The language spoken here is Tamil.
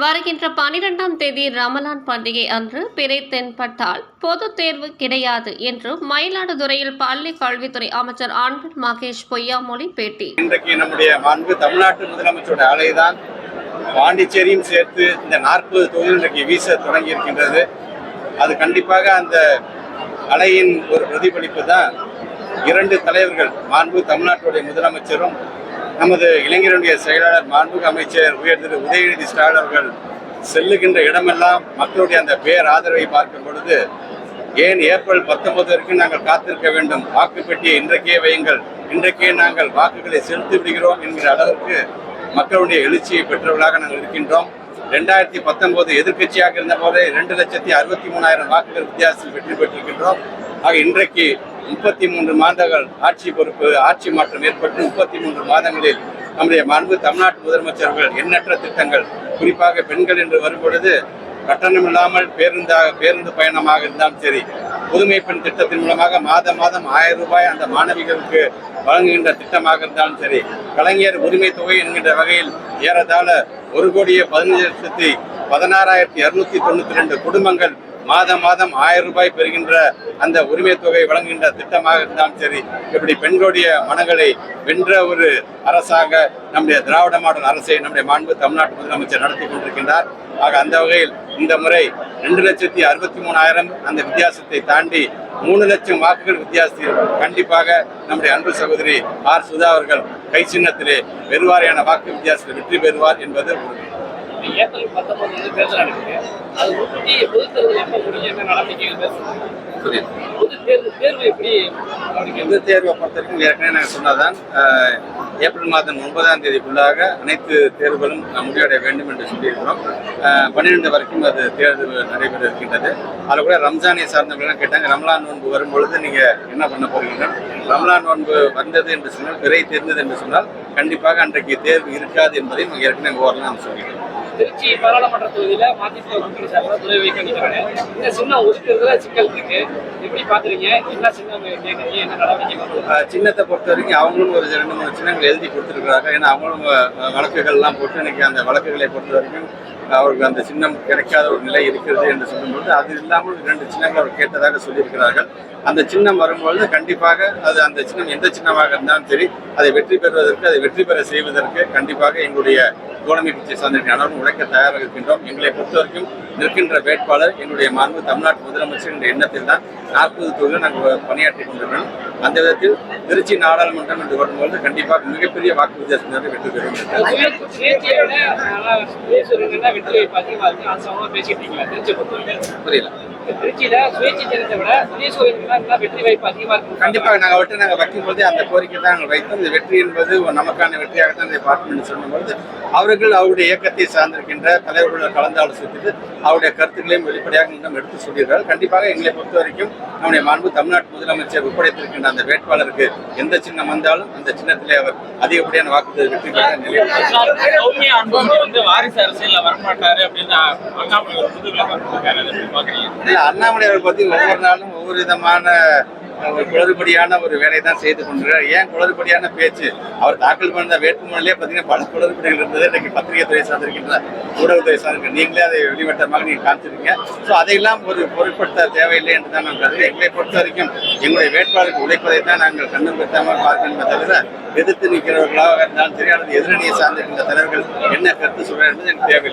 வருகின்ற பனிரெண்டாம் தேதி ரமலான் பண்டிகை அன்று பிறை தென்பட்டால் பொது தேர்வு கிடையாது என்று மயிலாடுதுறையில் பள்ளி கல்வித்துறை அமைச்சர் அன்பில் மகேஷ் பொய்யாமொழி பேட்டி. இன்றைக்கு நம்முடைய மாண்பு தமிழ்நாட்டு முதலமைச்சருடைய அலைதான் பாண்டிச்சேரியும் சேர்த்து இந்த நாற்பது தொகுதி இன்றைக்கு வீச தொடங்கி இருக்கின்றது அது கண்டிப்பாக அந்த அலையின் ஒரு பிரதிபலிப்பு தான் இரண்டு தலைவர்கள் மாண்பு தமிழ்நாட்டுடைய முதலமைச்சரும் நமது இளைஞருடைய செயலாளர் மாண்புக அமைச்சர் உயர் திரு உதயநிதி ஸ்டாலின் அவர்கள் செல்லுகின்ற இடமெல்லாம் மக்களுடைய அந்த பேர் ஆதரவை பார்க்கும் பொழுது ஏன் ஏப்ரல் பத்தொன்பது வரைக்கும் நாங்கள் காத்திருக்க வேண்டும்? வாக்கு பெட்டியை இன்றைக்கே வையுங்கள். இன்றைக்கே நாங்கள் வாக்குகளை செலுத்தி விடுகிறோம் என்கிற அளவிற்கு மக்களுடைய எழுச்சியை பெற்றவர்களாக நாங்கள் இருக்கின்றோம். ரெண்டாயிரத்தி பத்தொன்பது எதிர்க்கட்சியாக இருந்த போதே ரெண்டு லட்சத்தி அறுபத்தி மூணாயிரம் வாக்குகள் வித்தியாசத்தில் வெற்றி பெற்றிருக்கின்றோம். ஆக இன்றைக்கு முப்பத்தி மூன்று மாதங்கள் ஆட்சி பொறுப்பு ஆட்சி மாற்றம் ஏற்பட்டு முப்பத்தி மூன்று மாதங்களில் நம்முடைய மாண்பு தமிழ்நாட்டு முதலமைச்சர்கள் எண்ணற்ற திட்டங்கள். குறிப்பாக பெண்கள் என்று வரும்பொழுது கட்டணம் இல்லாமல் பேருந்தாக பேருந்து பயணமாக இருந்தாலும் சரி புதுமை பெண் திட்டத்தின் மூலமாக மாதம் மாதம் ஆயிரம் ரூபாய் அந்த மாணவிகளுக்கு வழங்குகின்ற திட்டமாக இருந்தாலும் சரி கலைஞர் உரிமை தொகை என்கின்ற வகையில் ஏறத்தாழ ஒரு கோடியே பதினஞ்சு லட்சத்தி பதினாறாயிரத்தி இரநூத்தி தொண்ணூத்தி ரெண்டு குடும்பங்கள் மாதம் மாதம் ஆயிரம் ரூபாய் பெறுகின்ற அந்த உரிமை தொகை வழங்குகின்ற திட்டமாக இருந்தாலும் சரி இப்படி பெண்களுடைய மனங்களை வென்ற ஒரு அரசாக நம்முடைய திராவிட மாடல் அரசை நம்முடைய மாண்பு தமிழ்நாட்டு முதலமைச்சர் நடத்தி கொண்டிருக்கின்றார். ஆக அந்த வகையில் இந்த முறை ரெண்டு லட்சத்தி அறுபத்தி மூணாயிரம் அந்த வித்தியாசத்தை தாண்டி மூணு லட்சம் வாக்குகள் வித்தியாசத்தில் கண்டிப்பாக நம்முடைய அன்பு சகோதரி ஆர் சுதா அவர்கள் கை சின்னத்திலே பெருவாரியான வாக்கு வித்தியாசத்தில் வெற்றி பெறுவார் என்பது உறுதி. ஏப்ரல் பத்தொன்பது வந்து தேர்தல் நடக்குது அது முன்னாடி பொது தேர்தல் எப்போ முடியும் என்ன நடவடிக்கைகள் பேசுறது பொது தேர்வு தேர்வு எப்படி இந்த தேர்வை பொறுத்த வரைக்கும் ஏற்கனவே நாங்கள் சொன்னதான் ஏப்ரல் மாதம் ஒன்பதாம் தேதிக்குள்ளாக அனைத்து தேர்வுகளும் முடிவடைய வேண்டும் என்று சொல்லியிருக்கிறோம். பன்னிரெண்டு வரைக்கும் அது தேர்வு நடைபெற இருக்கின்றது. அதில் கூட ரம்ஜானை சார்ந்தவங்களாம் கேட்டாங்க. ரம்லான் நோன்பு வரும்பொழுது நீங்கள் என்ன பண்ண போறீங்க? ரம்லான் நோன்பு வந்தது என்று சொன்னால் பிறை தெரிந்தது என்று சொன்னால் கண்டிப்பாக அன்றைக்கு தேர்வு இருக்காது என்பதை நாங்கள் ஏற்கனவே ஓரலாம் சொல்லியிருக்கோம் திருச்சி பாராளுமன்ற தொகுதியில மதிமுக கூட்டணி சார்பில் துறை வைக்க நிற்கிறாங்க. இந்த சின்னம் ஒதுக்குறதுல சிக்கல் இருக்கு. எப்படி பாக்குறீங்க? என்ன சின்னம் கேட்குறீங்க என்ன நடவடிக்கை சின்னத்தை பொறுத்த வரைக்கும் அவங்களும் ஒரு ரெண்டு மூணு சின்னங்கள் எழுதி கொடுத்துருக்குறாங்க. ஏன்னா அவங்களும் வழக்குகள்லாம் போட்டு இன்னைக்கு அந்த வழக்குகளை பொறுத்த வரைக்கும் அவருக்கு அந்த சின்னம் கிடைக்காத ஒரு நிலை இருக்கிறது என்று சொல்லும்போது அது இல்லாமல் இரண்டு சின்னங்கள் அவர் கேட்டதாக சொல்லியிருக்கிறார்கள். அந்த சின்னம் வரும்பொழுது கண்டிப்பாக அது அந்த சின்னம் எந்த சின்னமாக இருந்தாலும் சரி அதை வெற்றி பெறுவதற்கு அதை வெற்றி பெற செய்வதற்கு கண்டிப்பாக எங்களுடைய தோழமை பிச்சை சார்ந்திருக்கிற அனைவரும் உழைக்க தயாராக இருக்கின்றோம் எங்களை பொறுத்த வரைக்கும் நிற்கின்ற வேட்பாளர் எங்களுடைய மாண்பு தமிழ்நாட்டு முதலமைச்சர் என்ற எண்ணத்தில் தான் நாற்பது தொகுதியில் நாங்கள் பணியாற்றி கொண்டிருக்கிறோம். அந்த விதத்தில் திருச்சி நாடாளுமன்றம் என்று வரும்போது கண்டிப்பாக மிகப்பெரிய வாக்கு வித்தியாசத்தினர் வெற்றி பெறும். புரியல. திருச்சியில சுயேட்சை ஜனத்தை விட சுயேட்சை வெற்றி வாய்ப்பு அதிகமா இருக்கு. கண்டிப்பாக நாங்கள் அவர்கிட்ட நாங்கள் வைக்கும்போது அந்த கோரிக்கை தான் நாங்கள் வைத்தோம். இந்த வெற்றி என்பது நமக்கான வெற்றியாகத்தான் இதை பார்க்கணும் என்று சொல்லும்பொழுது அவர்கள் அவருடைய இயக்கத்தை சார்ந்திருக்கின்ற தலைவர்களுடன் கலந்து ஆலோசித்து அவருடைய கருத்துக்களையும் வெளிப்படையாக இன்னும் எடுத்து சொல்லியிருக்கார்கள் கண்டிப்பாக எங்களை பொறுத்த வரைக்கும் நம்முடைய மாண்பு தமிழ்நாட்டு முதலமைச்சர் ஒப்படைத்திருக்கின்ற அந்த வேட்பாளருக்கு எந்த சின்னம் வந்தாலும் அந்த சின்னத்திலே அவர் அதிகப்படியான வாக்குறுதி வெற்றி பெற நிலை சௌமியா அன்புமணி வந்து வாரிசு அரசியல்ல வரமாட்டாரு அப்படின்னு அண்ணாமலை அவர்கள் பத்தி ஒவ்வொரு நாளும் ஒவ்வொரு விதமான ஒரு குளறுபடியான ஒரு வேலையை தான் செய்து கொண்டிருக்கிறார். ஏன் குளறுபடியான பேச்சு? அவர் தாக்கல் பண்ண வேட்புமனுலேயே பார்த்தீங்கன்னா பல குளறுபடிகள் இருந்தது. இன்னைக்கு பத்திரிகை துறை சார்ந்திருக்கின்ற ஊடகத்துறை சார்ந்திருக்க நீங்களே அதை வெளிவட்டமாக நீங்கள் காமிச்சிருக்கீங்க. ஸோ அதையெல்லாம் ஒரு பொருட்படுத்த தேவையில்லை என்று தான் நான் கருது எங்களை பொறுத்த வரைக்கும் எங்களுடைய வேட்பாளருக்கு உழைப்பதை தான் நாங்கள் கண்ணும் பெற்றாமல் பார்க்கணுமே தவிர எதிர்த்து நிற்கிறவர்களாக இருந்தாலும் சரி அல்லது எதிரணியை சார்ந்திருக்கின்ற தலைவர்கள் என்ன கருத்து சொல்றாங்க எனக்கு தேவையில்லை.